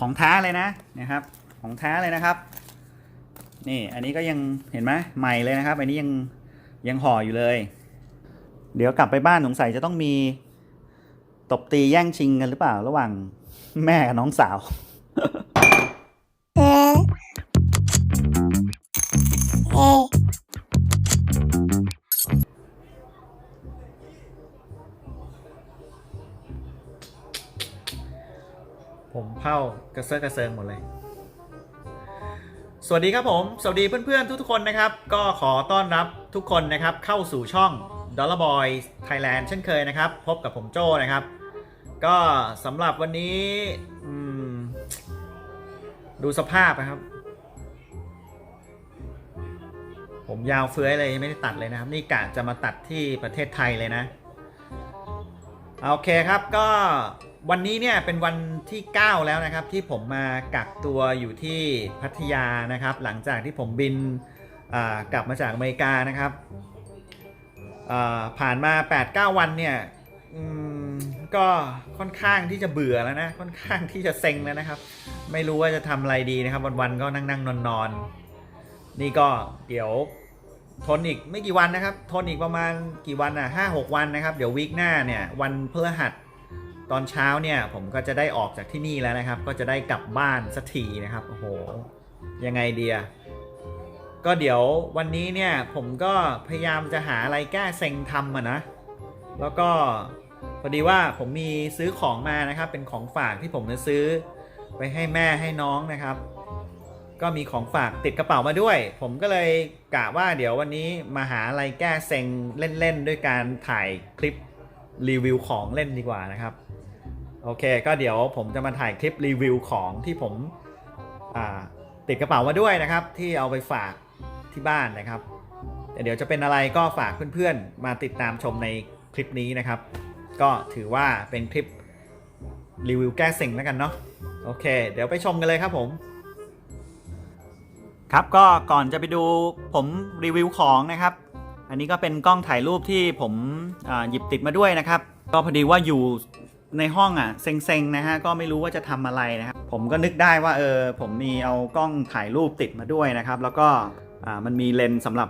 ของแท้เลยนะนะครับของแท้เลยนะครับ นี่อันนี้ก็ยังเห็นไหมใหม่เลยนะครับ อันนี้ยังยังห่ออยู่เลย เดี๋ยวกลับไปบ้านสงสัยจะต้องมี ตบตีแย่งชิงกันหรือเปล่าระหว่างแม่กับน้องสาว ระเซาะกระเซิงหมดเลย สวัสดีครับผม สวัสดีเพื่อนๆทุกๆคนนะครับ ก็ขอต้อนรับทุกคนนะครับ เข้าสู่ช่อง Dollar Boy Thailand เช่นเคยนะครับ พบกับผมโจ้นะครับ ก็สำหรับวันนี้ดูสภาพนะครับ ผมยาวเฟื้อยเลยไม่ได้ตัดเลยนะครับ นี่กะจะมาตัดที่ประเทศไทยเลยนะ โอเคครับก็ วันนี้เนี่ยเป็นวันที่ 9 แล้วนะครับ ที่ผมมากักตัวอยู่ที่พัทยานะครับ หลังจากที่ผมบินกลับมาจากอเมริกานะครับอ่าผ่านมา 8-9 วันเนี่ยก็ค่อนข้างที่จะเบื่อแล้วนะค่อนข้างที่จะเซ็งแล้วนะครับ ไม่รู้ว่าจะทำอะไรดีนะครับ วันๆก็นั่งๆนอนๆนี่ก็เดี๋ยวทนอีกไม่กี่วันนะครับ ทนอีกประมาณกี่วันอะห้าหกวันนะครับ เดี๋ยววีคหน้าเนี่ย วันพฤหัส ตอนเช้าเนี่ยผมก็จะได้ออกจากที่นี่แล้วนะครับ ก็จะได้กลับบ้านสักทีนะครับโอ้โหยังไงเดียก็เดี๋ยววันนี้เนี่ยผมก็พยายามจะหาอะไรแก้เซ็งทำอะนะแล้วก็พอดีว่าผมมีซื้อของมานะครับ เป็นของฝากที่ผมจะซื้อไปให้แม่ให้น้องนะครับ ก็มีของฝากติดกระเป๋ามาด้วย ผมก็เลยกะว่าเดี๋ยววันนี้มาหาอะไรแก้เซ็งเล่นๆด้วยการถ่ายคลิป รีวิวของเล่นดีกว่านะครับ โอเค ก็เดี๋ยวผมจะมาถ่ายคลิปรีวิวของที่ผมติดกระเป๋ามาด้วยนะครับ ที่เอาไปฝากที่บ้านนะครับแต่เดี๋ยวจะเป็นอะไรก็ฝากเพื่อนๆ มาติดตามชมในคลิปนี้นะครับ ก็ถือว่าเป็นคลิปรีวิวแก้เซ็งแล้วกันเนาะโอเค เดี๋ยวไปชมกันเลยครับผม ครับก็ก่อนจะไปดูผมรีวิวของนะครับ อันนี้ก็เป็นกล้องถ่ายรูปที่ผมหยิบติดมาด้วยนะครับ ก็พอดีว่าอยู่ในห้องอะเซ็งๆนะฮะก็ไม่รู้ว่าจะทำอะไรนะครับผมก็นึกได้ว่าเออผมมีเอากล้องถ่ายรูปติดมาด้วยนะครับ แล้วก็มันมีเลนส์สำหรับ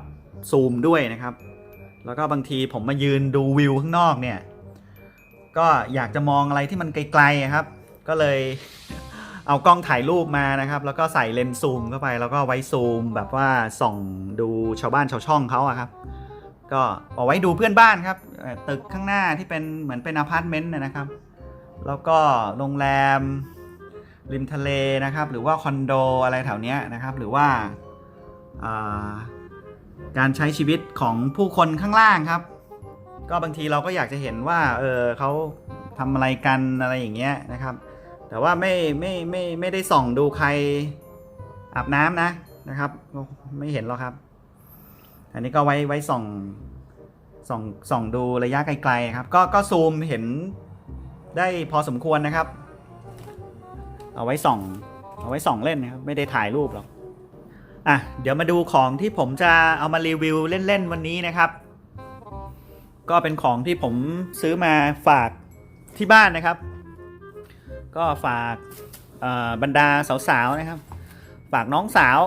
ซูมด้วยนะครับ แล้วก็บางทีผมมายืนดูวิวข้างนอกเนี่ย ก็อยากจะมองอะไรที่มันไกลๆครับ ก็เลยเอากล้องถ่ายรูปมานะครับ แล้วก็ใส่เลนส์ซูมเข้าไป แล้วก็ไว้ซูมแบบว่าส่องดูชาวบ้านชาวช่องเขาอะครับ ก็เอาไว้ดูเพื่อนบ้านครับตึกข้างหน้าที่เป็นเหมือนเป็นอพาร์ตเมนต์นะครับ แล้วก็โรงแรมริมทะเลนะครับ หรือว่าคอนโดอะไรแถวเนี้ยนะครับ หรือว่าอ่าการใช้ชีวิตของผู้คนข้างล่างครับ ก็บางทีเราก็อยากจะเห็นว่าเออเขาทำอะไรกันอะไรอย่างเงี้ยนะครับ แต่ว่าไม่ไม่ไม่ไม่ได้ส่องดูใครอาบน้ำนะนะครับ ไม่เห็นหรอกครับ อันนี้ก็ไว้ไว้ส่องส่องส่องดูระยะไกลๆครับ ก็ก็ซูมเห็นได้พอสมควรนะครับ เอาไว้ส่อง เอาไว้ส่องเล่นนะครับไม่ได้ถ่ายรูปหรอกอะเดี๋ยวมาดูของที่ผมจะเอามารีวิวเล่นๆวันนี้นะครับ ก็เป็นของที่ผมซื้อมาฝากที่บ้านนะครับ ก็ฝากบรรดาสาวๆนะครับ ฝากน้องสาว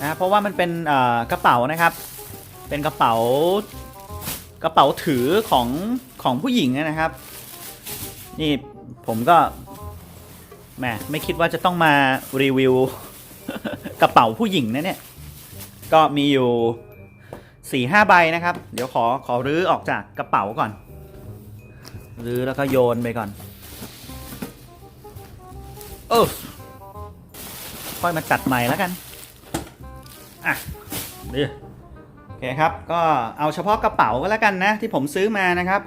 นะเพราะว่ามันเป็นกระเป๋านะครับ เป็นกระเป๋ากระเป๋าถือของของผู้หญิงนะครับ นี่ผมก็แหมไม่คิดว่าจะต้องมารีวิวกระเป๋าผู้หญิงนะเนี่ย ก็มีอยู่สี่ห้าใบนะครับ เดี๋ยวขอขอรื้อออกจากกระเป๋าก่อน รื้อแล้วก็โยนไปก่อน เออค่อยมาจัดใหม่แล้วกัน อะดีโอเคครับ ก็เอาเฉพาะกระเป๋าก็แล้วกันนะ ที่ผมซื้อมานะครับ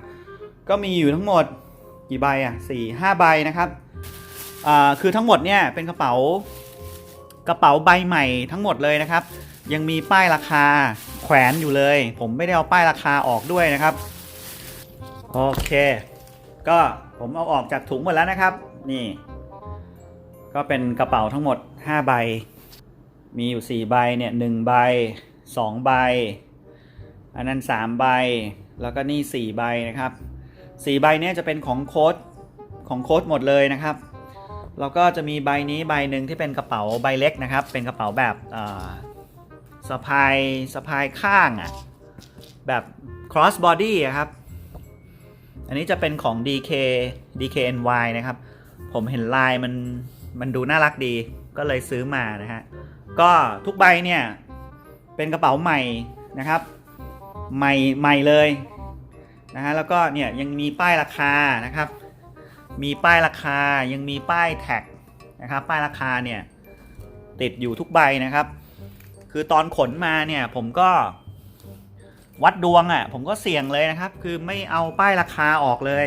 ก็มีอยู่ทั้งหมดกี่ใบอะสี่ห้าใบนะครับอ่าคือทั้งหมดเนี่ยเป็นกระเป๋ากระเป๋าใบใหม่ทั้งหมดเลยนะครับ ยังมีป้ายราคาแขวนอยู่เลย ผมไม่ได้เอาป้ายราคาออกด้วยนะครับโอเค ก็ผมเอาออกจากถุงหมดแล้วนะครับ นี่ ก็เป็นกระเป๋าทั้งหมด 5 ใบ มีอยู่ 4 ใบเนี่ย1ใบ2ใบ อันนั้น 3 ใบ แล้วก็นี่ 4 ใบนะครับ 4 ใบเนี่ยจะเป็นของโค้ดของโค้ดหมดเลยนะครับ แล้วก็จะมีใบนี้ใบหนึ่งที่เป็นกระเป๋าใบเล็กนะครับ เป็นกระเป๋าแบบสะพายสะพายข้างอะ่ะ แบบ cross body อะครับ อันนี้จะเป็นของ DK DKNY นะครับ ผมเห็นลายมันมันดูน่ารักดี ก็เลยซื้อมานะฮะก็ทุกใบเนี่ยเป็นกระเป๋าใหม่นะครับใหม่ใหม่เลยนะฮะแล้วก็เนี่ยยังมีป้ายราคานะครับ มีป้ายราคายังมีป้ายแท็กนะครับป้ายราคาเนี่ยติดอยู่ทุกใบนะครับ คือตอนขนมาเนี่ยผมก็วัดดวงอะ่ะผมก็เสี่ยงเลยนะครับ คือไม่เอาป้ายราคาออกเลย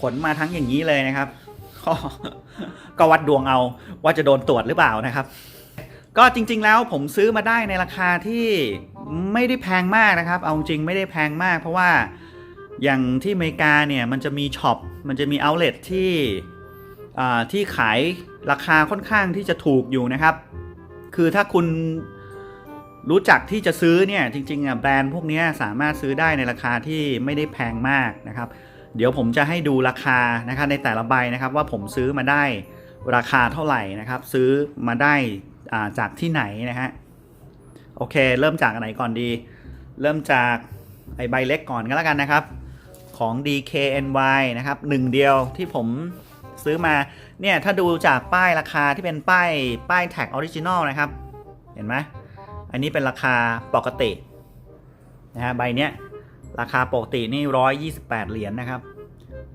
ขนมาทั้งอย่างนี้เลยนะครับ ก็ก็วัดดวงเอาว่าจะโดนตรวจหรือเปล่านะครับ ก็จริง ๆ แล้วผมซื้อมาได้ในราคาที่ไม่ได้แพงมากนะครับ เอาจริงไม่ได้แพงมาก เพราะว่าอย่างที่อเมริกาเนี่ยมันจะมีช็อปมันจะมีเอาท์เลทที่ที่ขายราคาค่อนข้างที่จะถูกอยู่นะครับ คือถ้าคุณรู้จักที่จะซื้อเนี่ยจริงๆอะแบรนด์พวกนี้สามารถซื้อได้ในราคาที่ไม่ได้แพงมากนะครับ เดี๋ยวผมจะให้ดูราคานะครับในแต่ละใบนะครับว่าผมซื้อมาได้ราคาเท่าไหร่นะครับ ซื้อมาได้าจากที่ไหนนะฮะโอเค เริ่มจากอันไหนก่อนดี เริ่มจากไอใบเล็กก่อนก็แล้วกันนะครับ ของ DKNY นะครับหนึ่งเดียวที่ผมซื้อมาเนี่ยถ้าดูจากป้ายราคาที่เป็นป้ายป้ายแท็กออริจินอลนะครับ เห็นไหมอันนี้เป็นราคาปกตินะฮะใบเนี้ย ราคาปกตินี่ร้อยยี่สิบแปดเหรียญนะครับ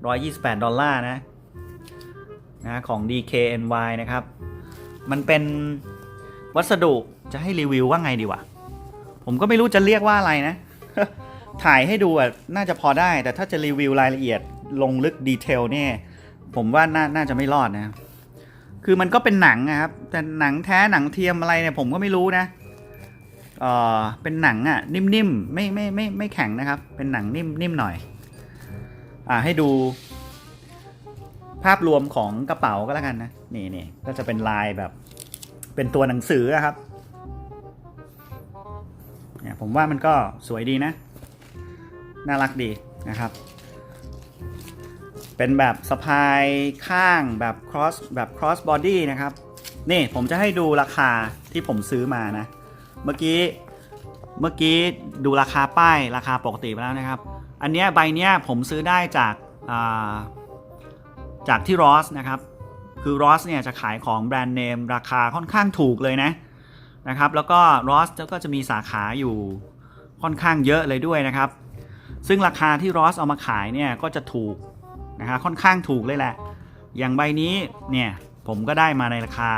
ร้อยยี่สิบแปดดอลลาร์นะนะของ DKNY นะครับ มันเป็นวัสดุจะให้รีวิวว่าไงดีวะ ผมก็ไม่รู้จะเรียกว่าอะไรนะ ถ่ายให้ดูน่าจะพอได้ แต่ถ้าจะรีวิวรายละเอียดลงลึกดีเทลเนี่ย ผมว่าน่าน่าจะไม่รอดนะ คือมันก็เป็นหนังนะครับ แต่หนังแท้หนังเทียมอะไรเนี่ยผมก็ไม่รู้นะ เอ่อเป็นหนังอะนิ่มๆไม่ไม่ไม่ไม่แข็งนะครับ เป็นหนังนิ่มนิ่มหน่อยอ่าให้ดู ภาพรวมของกระเป๋าก็แล้วกันนะนี่นี่ก็จะเป็นลายแบบ เป็นตัวหนังสืออะครับเนี่ยผมว่ามันก็สวยดีนะ น่ารักดีนะครับ เป็นแบบสะพายข้างแบบ cross แบบ cross body นะครับ นี่ผมจะให้ดูราคาที่ผมซื้อมานะ เมื่อกี้เมื่อกี้ดูราคาป้ายราคาปกติไปแล้วนะครับ อันเนี้ยใบเนี้ยผมซื้อได้จากาจากที่รอสนะครับ คือรอสเนี่ยจะขายของแบรนด์เนมราคาค่อนข้างถูกเลยนะนะครับ แล้วก็รอสก็จะมีสาขาอยู่ค่อนข้างเยอะเลยด้วยนะครับ ซึ่งราคาที่รอสเอามาขายเนี่ยก็จะถูกนะครับค่อนข้างถูกเลยแหละ อย่างใบนี้เนี่ยผมก็ได้มาในราคา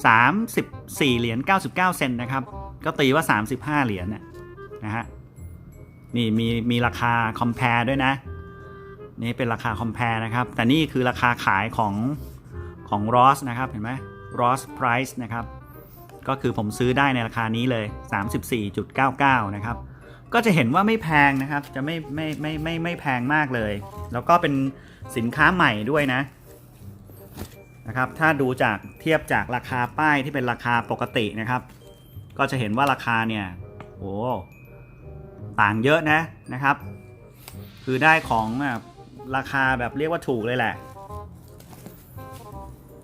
34 เหรียญ 99 เซนต์นะครับ ก็ตีว่า 35 เหรียญนะนะฮะ นี่มีมีราคา compare ด้วยนะ นี่เป็นราคา compare นะครับ แต่นี่คือราคาขายของของ Ross นะครับ เห็นไหม Ross Price นะครับ ก็คือผมซื้อได้ในราคานี้เลย 34.99 นะครับ ก็จะเห็นว่าไม่แพงนะครับ จะไม่ไม่ไม่ไม่ไม่แพงมากเลย แล้วก็เป็นสินค้าใหม่ด้วยนะ นะครับ ถ้าดูจากเทียบจากราคาป้ายที่เป็นราคาปกตินะครับ ก็จะเห็นว่าราคาเนี่ยโอ้ต่างเยอะนะนะครับ คือได้ของแบบราคาแบบเรียกว่าถูกเลยแหละ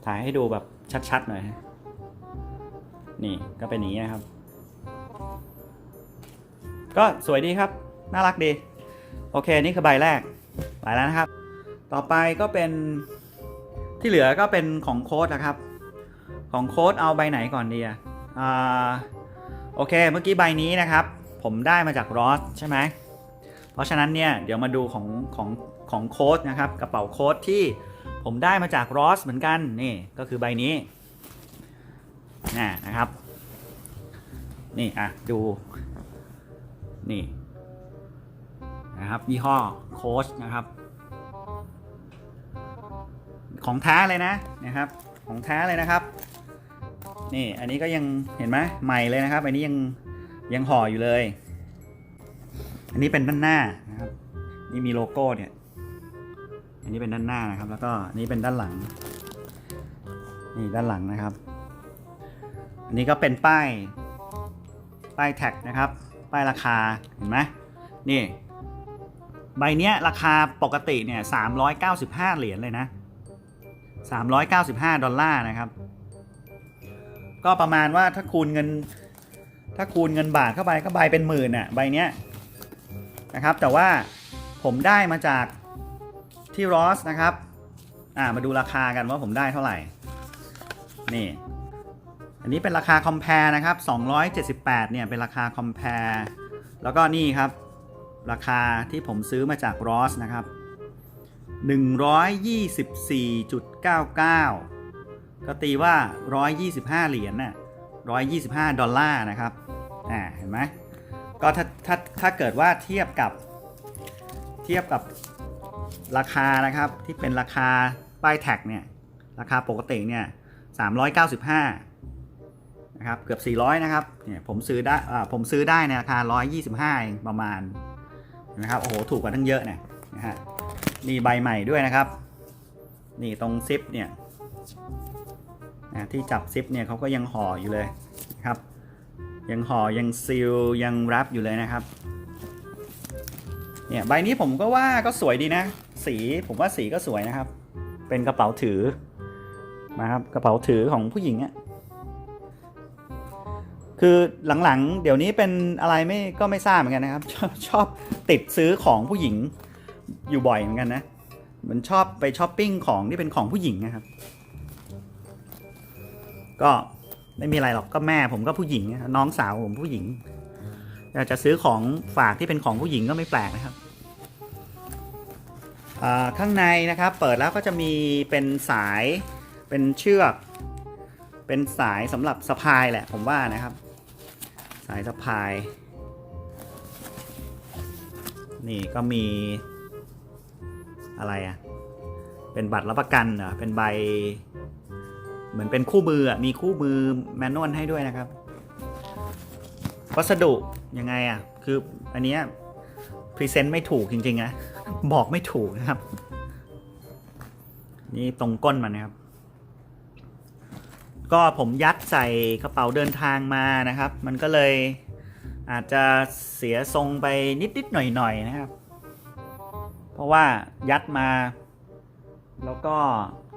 ถ่ายให้ดูแบบชัดๆหน่อยนี่ก็เป็นอย่างนี้นะครับ ก็สวยดีครับ น่ารักดี โอเค นี่คือใบแรก ไปแล้วนะครับ ต่อไปก็เป็น ที่เหลือก็เป็นของโค้ดนะครับ ของโค้ดเอาใบไหนก่อนดีอ่าโอเค เมื่อกี้ใบนี้นะครับ ผมได้มาจากรอสใช่ไหม เพราะฉะนั้นเนี่ยเดี๋ยวมาดูของของของโค้ดนะครับกระเป๋าโค้ดที่ผมได้มาจากรอสเหมือนกันนี่ก็คือใบนี้นะนะครับ นี่อะดูนี่นะครับยี่ห้อโค้ชนะครับ ของแท้เลยนะนะครับ ของแท้เลยนะครับ นี่อันนี้ก็ยังเห็นไหมใหม่เลยนะครับ อันนี้ยังยังห่ออยู่เลย อันนี้เป็นด้านหน้านะครับ นี่มีโลโก้เนี่ย อันนี้เป็นด้านหน้านะครับ แล้วก็อันนี้เป็นด้านหลัง นี่ด้านหลังนะครับ อันนี้ก็เป็นป้าย ป้ายแท็กนะครับ ป้ายราคาเห็นไหมนี่ใบเนี้ยราคาปกติเนี่ย395 เหรียญเลยนะ 395 ดอลลาร์นะครับ ก็ประมาณว่าถ้าคูณเงิน ถ้าคูณเงินบาทเข้าไปก็ใบเป็นหมื่นอะใบเนี้ยนะครับ แต่ว่าผมได้มาจากที่รอสนะครับ อ่ามาดูราคากันว่าผมได้เท่าไหร่ นี่ อันนี้เป็นราคา compare นะครับ 278 เนี่ยเป็นราคา compare แล้วก็นี่ครับ ราคาที่ผมซื้อมาจาก Ross นะครับ 124.99 ก็ตีว่า 125 เหรียญน่ะ125 ดอลลาร์นะครับ อ่า เห็นไหม ก็ถ้าถ้าถ้าเกิดว่าเทียบกับเทียบกับราคานะครับที่เป็นราคาป้ายแท็กเนี่ย ราคาปกติเนี่ย 395 นะครับ เกือบ 400 นะครับ เนี่ยผมซื้อได้อ่าผมซื้อได้ในราคา 125 เองประมาณนะครับ โอ้โห ถูกกว่าทั้งเยอะเนี่ยนะฮะ นี่ใบใหม่ด้วยนะครับ นี่ตรงซิปเนี่ยนะที่จับซิปเนี่ยเขาก็ยังห่ออยู่เลยครับ ยังห่อยังซีลยังแรปอยู่เลยนะครับ เนี่ยใบนี้ผมก็ว่าก็สวยดีนะ สีผมว่าสีก็สวยนะครับ เป็นกระเป๋าถือนะครับกระเป๋าถือของผู้หญิงอะคือหลังๆ เดี๋ยวนี้เป็นอะไรไม่ก็ไม่ทราบเหมือนกันนะครับชอบชอบติดซื้อของผู้หญิง อยู่บ่อยเหมือนกันนะมันชอบไปช้อปปิ้งของที่เป็นของผู้หญิงนะครับ ก็ไม่มีอะไรหรอกก็แม่ผมก็ผู้หญิงน้องสาวผมผู้หญิงอยากจะซื้อของฝากที่เป็นของผู้หญิงก็ไม่แปลกนะครับข้างในนะครับเปิดแล้วก็จะมีเป็นสายเป็นเชือก เป็นสายสำหรับสะพายแหละผมว่านะครับ สายสะพาย นี่ก็มี อะไรอะ่ะเป็นบัตรรับประกันเหรอเป็นใบ เหมือนเป็นคู่มืออะมีคู่มือแมนนวลให้ด้วยนะครับวัสดุยังไงอะ่ะคืออันเนี้ยพรีเซนต์ไม่ถูกจริงๆนะบอกไม่ถูกนะครับ นี่ตรงก้นมันนะครับ ก็ผมยัดใส่กระเป๋าเดินทางมานะครับ มันก็เลยอาจจะเสียทรงไปนิดๆหน่อยๆนะครับ เพราะว่ายัดมา แล้วก็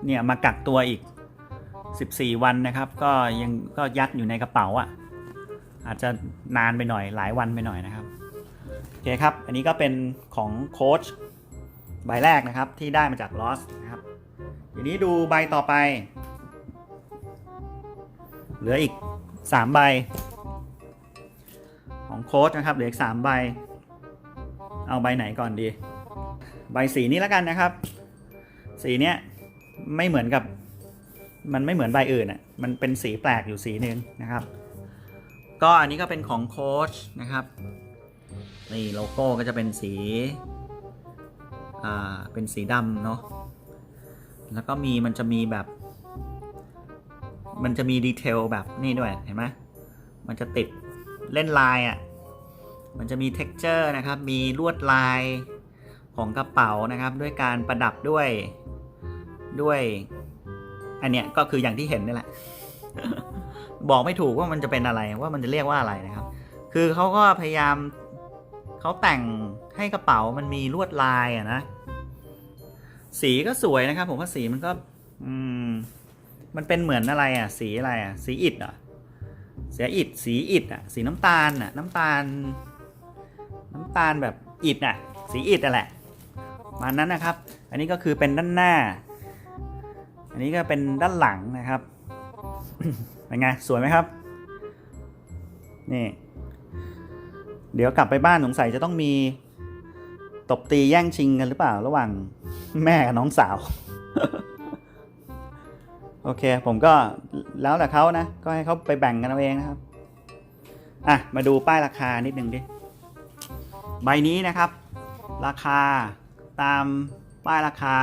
เนี่ยมากักตัวอีก 14 วันนะครับ ก็ยังก็ยัดอยู่ในกระเป๋าอะ่ะ อาจจะนานไปหน่อยหลายวันไปหน่อยนะครับโอเคครับ อันนี้ก็เป็นของโค้ชใบแรกนะครับที่ได้มาจากลอสนะครับทีนี้ดูใบต่อไป เหลืออีก 3 ใบ ของโค้ชนะครับ เหลืออีก 3 ใบ เอาใบไหนก่อนดี ใบสีนี้แล้วกันนะครับ สีเนี้ยไม่เหมือนกับ มันไม่เหมือนใบอื่นอะมันเป็นสีแปลกอยู่สีหนึ่งนะครับ ก็อันนี้ก็เป็นของโค้ชนะครับนี่โลโก้ก็จะเป็นสีอ่าเป็นสีดำเนาะแล้วก็มีมันจะมีแบบ มันจะมีดีเทลแบบนี่ด้วยเห็นไหมมันจะติดเล่นลายอะ่ะมันจะมี t e x t อร์นะครับ มีลวดลาย ของกระเป๋านะครับด้วยการประดับด้วยด้วย อันเนี้ยก็คืออย่างที่เห็นนี่แหละ บอกไม่ถูกว่ามันจะเป็นอะไรว่ามันจะเรียกว่าอะไรนะครับ คือเขาก็พยายามเขาแต่งให้กระเป๋ามันมีลวดลายอะนะ สีก็สวยนะครับ ผมว่าสีมันก็ อืม มันเป็นเหมือนอะไรอะสีอะไรอะสีอิฐอะเสียอิฐสีอิฐอะสีน้ำตาลอะน้ำตาล น้ำตาลแบบอิฐอะสีอิฐอะแหละ มานั้นนะครับ อันนี้ก็คือเป็นด้านหน้า อันนี้ก็เป็นด้านหลังนะครับเป็นไงสวยไหมครับ นี่ เดี๋ยวกลับไปบ้านสงสัยจะต้องมีตบตีแย่งชิงกันหรือเปล่าระหว่างแม่กับน้องสาว โอเค ผมก็แล้วแต่เขานะ ก็ให้เขาไปแบ่งกันเอาเองนะครับ อะ มาดูป้ายราคานิดนึงดิ ใบนี้นะครับ ราคา ตามป้ายราคา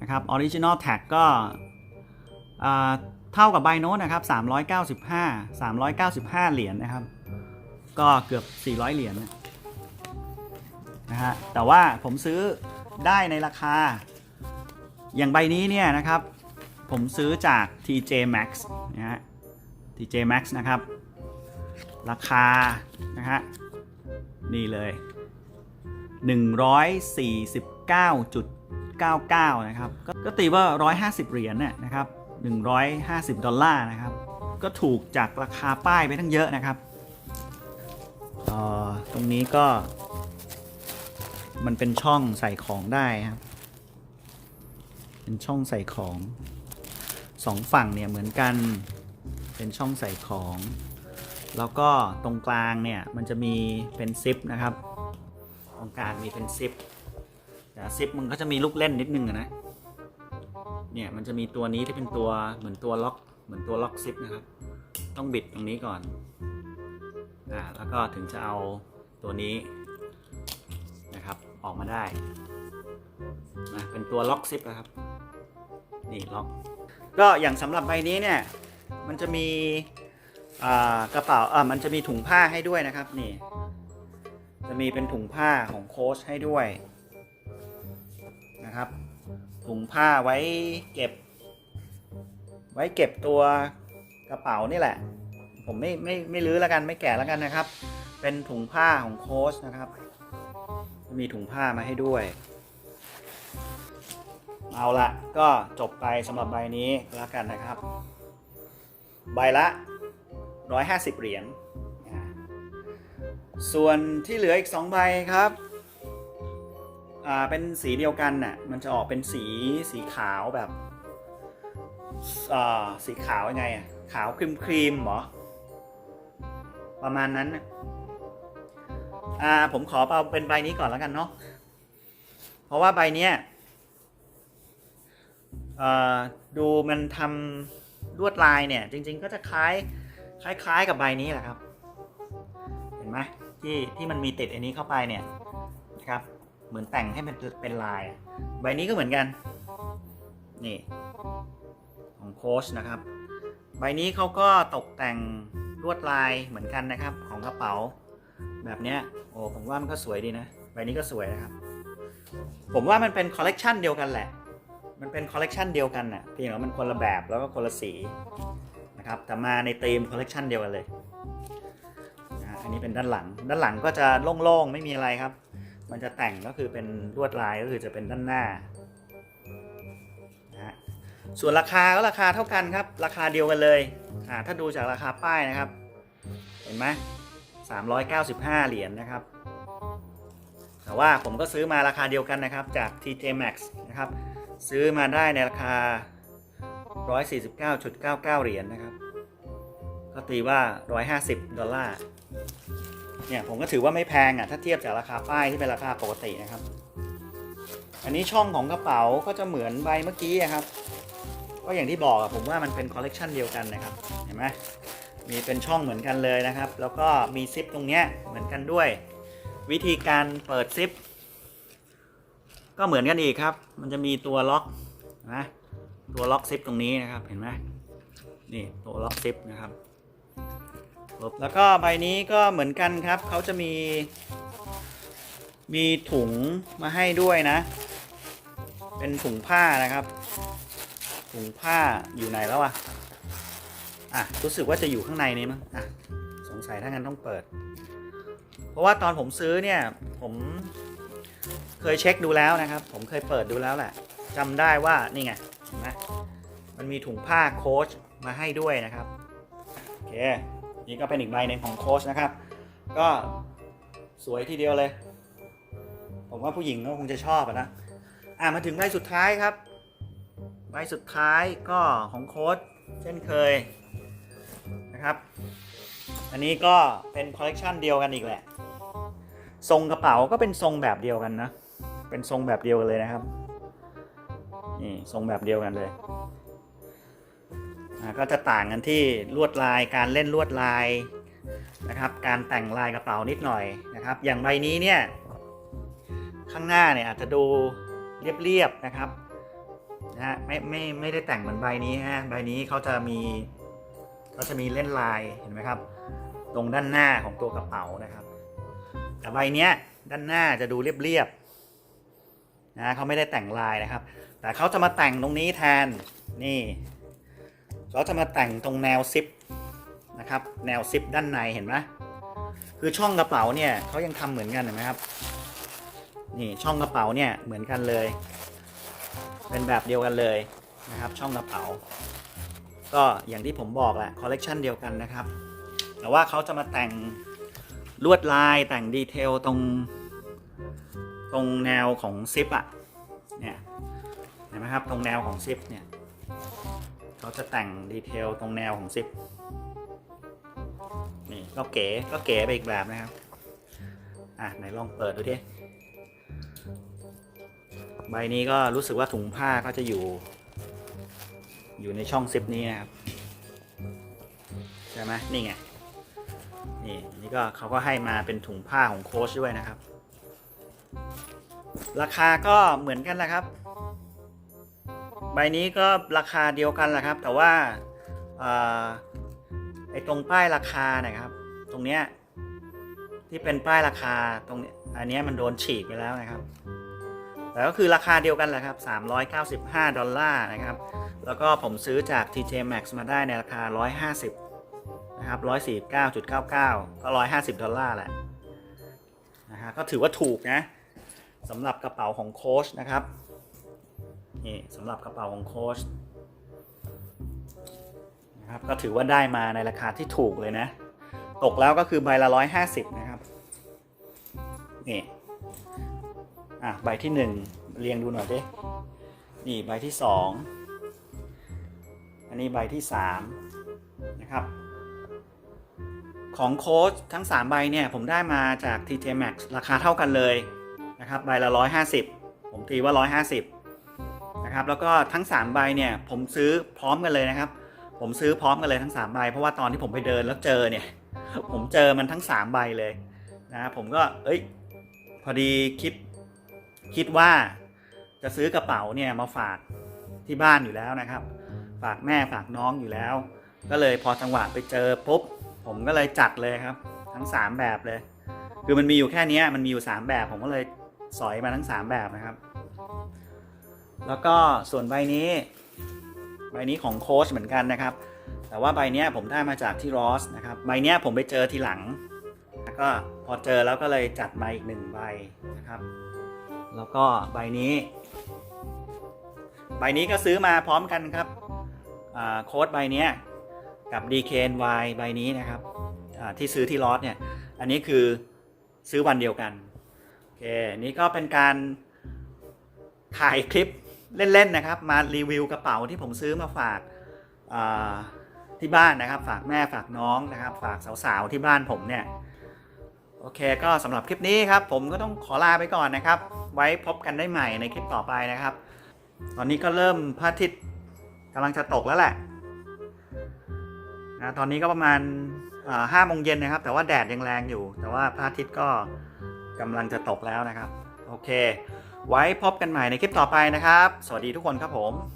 นะครับ Original Tag ก็อ่าเท่ากับใบโน้ตนะครับ 395 395 เหรียญนะครับ ก็เกือบ 400 เหรียญนะนะฮะแต่ว่าผมซื้อได้ในราคา อย่างใบนี้เนี่ยนะครับ ผมซื้อจาก TJ Max นะฮะ TJ Max นะครับ ราคานะฮะนี่เลย 149.99 นะครับ ก็ตีว่า 150 เหรียญเนี่ยนะครับ 150 ดอลลาร์นะครับ ก็ถูกจากราคาป้ายไปทั้งเยอะนะครับออตรงนี้ก็ มันเป็นช่องใส่ของได้ครับ เป็นช่องใส่ของสองฝั่งเนี่ยเหมือนกัน เป็นช่องใส่ของ แล้วก็ตรงกลางเนี่ยมันจะมีเป็นซิปนะครับ ตรงกลางมีเป็นซิปแต่ซิปมันก็จะมีลูกเล่นนิดนึงนะเนี่ยมันจะมีตัวนี้ที่เป็นตัวเหมือนตัวล็อก เหมือนตัวล็อกซิปนะครับ ต้องบิดตรงนี้ก่อนอ่าแล้วก็ถึงจะเอาตัวนี้นะครับออกมาได้นะเป็นตัวล็อกซิปนะครับนี่ล็อกก็อย่างสำหรับใบนี้เนี่ยมันจะมีอ่ากระเป๋าอ่ามันจะมีถุงผ้าให้ด้วยนะครับนี่ จะมีเป็นถุงผ้าของโค้ชให้ด้วยนะครับ ถุงผ้าไว้เก็บ ไว้เก็บตัวกระเป๋านี่แหละ ผมไม่ไม่ไม่ลื้อแล้วกันไม่แกะแล้วกันนะครับ เป็นถุงผ้าของโค้ชนะครับ มีถุงผ้ามาให้ด้วย เอาละก็จบไปสำหรับใบนี้แล้วกันนะครับ ใบละ 150 เหรียญ ส่วนที่เหลืออีก 2 ใบครับ อ่า เป็นสีเดียวกันน่ะ มันจะออกเป็นสีสีขาวแบบอ่าสีขาวยังไงอะ ขาวครีมครีมหรอ ประมาณนั้น อ่า ผมขอเอาเป็นใบนี้ก่อนแล้วกันเนาะ เพราะว่าใบเนี้ยอ่อดูมันทำลวดลายเนี่ย จริง ๆ ก็จะคล้ายคล้ายๆกับใบนี้แหละครับ เห็นไหม ที่ที่มันมีติดอันนี้เข้าไปเนี่ยนะครับ เหมือนแต่งให้มันเป็นลาย ใบนี้ก็เหมือนกัน นี่ของโค้ชนะครับ ใบนี้เขาก็ตกแต่งลวดลายเหมือนกันนะครับ ของกระเป๋า แบบเนี้ยโอ้ผมว่ามันก็สวยดีนะ ใบนี้ก็สวยนะครับ ผมว่ามันเป็นคอลเลกชันเดียวกันแหละ มันเป็นคอลเลกชันเดียวกันน่ะเพียงแต่ว่ามันคนละแบบแล้วก็คนละสีนะครับแต่มาในธีมคอลเลกชันเดียวกันเลย อันนี้เป็นด้านหลัง ด้านหลังก็จะโล่งๆไม่มีอะไรครับ มันจะแต่งก็คือเป็นลวดลายก็คือจะเป็นด้านหน้านะส่วนราคาก็ราคาเท่ากันครับ ราคาเดียวกันเลยอ่าถ้าดูจากราคาป้ายนะครับ เห็นไหม395เกาสิบห้าเหรียญนะครับ แต่ว่าผมก็ซื้อมาราคาเดียวกันนะครับจาก TJ Maxx นะครับ ซื้อมาได้ในราคา149.99 เหรียญนะครับ ก็ตีว่า 150 ดอลลาร์ เนี่ยผมก็ถือว่าไม่แพงอะถ้าเทียบจากราคาป้ายที่เป็นราคาปกตินะครับ อันนี้ช่องของกระเป๋าก็จะเหมือนใบเมื่อกี้อะครับ ก็อย่างที่บอกอะผมว่ามันเป็นคอลเลกชันเดียวกันนะครับเห็นไหมมีเป็นช่องเหมือนกันเลยนะครับ แล้วก็มีซิปตรงเนี้ยเหมือนกันด้วย วิธีการเปิดซิปก็เหมือนกันอีกครับ มันจะมีตัวล็อกนะตัวล็อกซิปตรงนี้นะครับ เห็นไหมนี่ตัวล็อกซิปนะครับ แล้วก็ใบนี้ก็เหมือนกันครับ เขาจะมี มีถุงมาให้ด้วยนะ เป็นถุงผ้านะครับ ถุงผ้าอยู่ไหนแล้วอะอะ รู้สึกว่าจะอยู่ข้างในนี้มั้งอะ สงสัยถ้างั้นต้องเปิด เพราะว่าตอนผมซื้อเนี่ย ผมเคยเช็คดูแล้วนะครับ ผมเคยเปิดดูแล้วแหละจำได้ว่านี่ไงเห็นไหมมันมีถุงผ้าโค้ชมาให้ด้วยนะครับ โอเค นี่ก็เป็นอีกใบหนึ่งของโค้ชนะครับ ก็สวยทีเดียวเลย ผมว่าผู้หญิงก็คงจะชอบนะ อะมาถึงใบสุดท้ายครับ ใบสุดท้ายก็ของโค้ชเช่นเคยนะครับ อันนี้ก็เป็นคอลเลกชันเดียวกันอีกแหละ ทรงกระเป๋าก็เป็นทรงแบบเดียวกันนะ เป็นทรงแบบเดียวกันเลยนะครับ นี่ทรงแบบเดียวกันเลย ก็จะต่างกันที่ลวดลายการเล่นลวดลายนะครับ การแต่งลายกระเป๋านิดหน่อยนะครับ อย่างใบนี้เนี่ยข้างหน้าเนี่ยอาจจะดูเรียบๆนะครับนะฮะไม่ไม่ไม่ได้แต่งเหมือนใบนี้ฮะใบนี้เขาจะมีเขาจะมีเล่นลายเห็นไหมครับ ตรงด้านหน้าของตัวกระเป๋านะครับ แต่ใบเนี้ยด้านหน้าจะดูเรียบๆนะเขาไม่ได้แต่งลายนะครับ แต่เขาจะมาแต่งตรงนี้แทนนี่ เขาจะมาแต่งตรงแนวซิปนะครับ แนวซิปด้านในเห็นไหมคือช่องกระเป๋าเนี่ยเขายังทำเหมือนกันเห็นไหมครับ นี่ช่องกระเป๋าเนี่ยเหมือนกันเลย เป็นแบบเดียวกันเลยนะครับ ช่องกระเป๋า ก็อย่างที่ผมบอกแหละคอลเลกชันเดียวกันนะครับ แต่ว่าเขาจะมาแต่งลวดลายแต่งดีเทลตรงตรงแนวของซิปอะเนี่ยเห็นไหมครับตรงแนวของซิปเนี่ย เขาจะแต่งดีเทลตรงแนวของซิปนี่ก็เก๋ก็เก๋ไปอีกแบบนะครับ อะไหนลองเปิดดูดิใบนี้ก็รู้สึกว่าถุงผ้าก็จะอยู่ อยู่ในช่องซิปนี้นะครับใช่ไหมนี่ไงนี่นี่ก็เขาก็ให้มาเป็นถุงผ้าของโค้ชด้วยนะครับ ราคาก็เหมือนกันแหละครับ ใบนี้ก็ราคาเดียวกันแหละครับ แต่ว่าอไอ้ตรงป้ายราคานะครับ ตรงเนี้ยที่เป็นป้ายราคาตรงเนี้ยอันนี้มันโดนฉีกไปแล้วนะครับ แต่ก็คือราคาเดียวกันแหละครับ 395 ดอลลาร์นะครับ แล้วก็ผมซื้อจาก TJ Maxx มาได้ในราคา 150 นะครับ 149.99 ก็ 150 ดอลลาร์แหละนะฮะก็ถือว่าถูกนะสำหรับกระเป๋าของโค้ชนะครับ นี่สำหรับกระเป๋าของโค้ชนะครับก็ถือว่าได้มาในราคาที่ถูกเลยนะ ตกแล้วก็คือใบละร้อยห้าสิบนะครับนี่อะใบที่หนึ่งเรียงดูหน่อยดินี่ใบที่สองอันนี้ใบที่สามนะครับของโค้ชทั้ง 3 ใบเนี่ย ผมได้มาจาก TJ Max ราคาเท่ากันเลยนะครับ ใบละ 150 ผมตีว่า 150 นะครับแล้วก็ทั้ง3ใบเนี่ยผมซื้อพร้อมกันเลยนะครับ ผมซื้อพร้อมกันเลยทั้ง3ใบเพราะว่าตอนที่ผมไปเดินแล้วเจอเนี่ย ผมเจอมันทั้ง3ใบเลยนะผมก็เอ้ยพอดีคิดคิดว่าจะซื้อกระเป๋าเนี่ยมาฝากที่บ้านอยู่แล้วนะครับ ฝากแม่ฝากน้องอยู่แล้ว ก็เลยพอจังหวะไปเจอปุ๊บผมก็เลยจัดเลยครับ ทั้ง 3 แบบเลย คือมันมีอยู่แค่นี้มันมีอยู่ 3 แบบผมก็เลยสอยมาทั้ง 3 แบบนะครับ แล้วก็ส่วนใบนี้ใบนี้ของโค้ชเหมือนกันนะครับ แต่ว่าใบนี้ผมได้มาจากที่รอสนะครับใบนี้ผมไปเจอทีหลังแล้วก็พอเจอแล้วก็เลยจัดมาอีกหนึ่งใบนะครับ แล้วก็ใบนี้ ใบนี้ก็ซื้อมาพร้อมกันครับโค้ดใบนี้กับ DKNY ใบนี้นะครับที่ซื้อที่ลอสเนี่ยอันนี้คือซื้อวันเดียวกันโอเคนี่ก็เป็นการถ่ายคลิป เล่นๆนะครับ มารีวิวกระเป๋าที่ผมซื้อมาฝากาที่บ้านนะครับ ฝากแม่ฝากน้องนะครับ ฝากสาวๆที่บ้านผมเนี่ยโอเคก็สำหรับคลิปนี้ครับ ผมก็ต้องขอลาไปก่อนนะครับ ไว้พบกันได้ใหม่ในคลิปต่อไปนะครับ ตอนนี้ก็เริ่มพระอาทิตย์กำลังจะตกแล้วแหละนะตอนนี้ก็ประมาณห้าโมงเย็นนะครับ แต่ว่าแดดยังแรงอยู่ แต่ว่าพระอาทิตย์ก็กำลังจะตกแล้วนะครับ โอเค ไว้พบกันใหม่ในคลิปต่อไปนะครับ สวัสดีทุกคนครับผม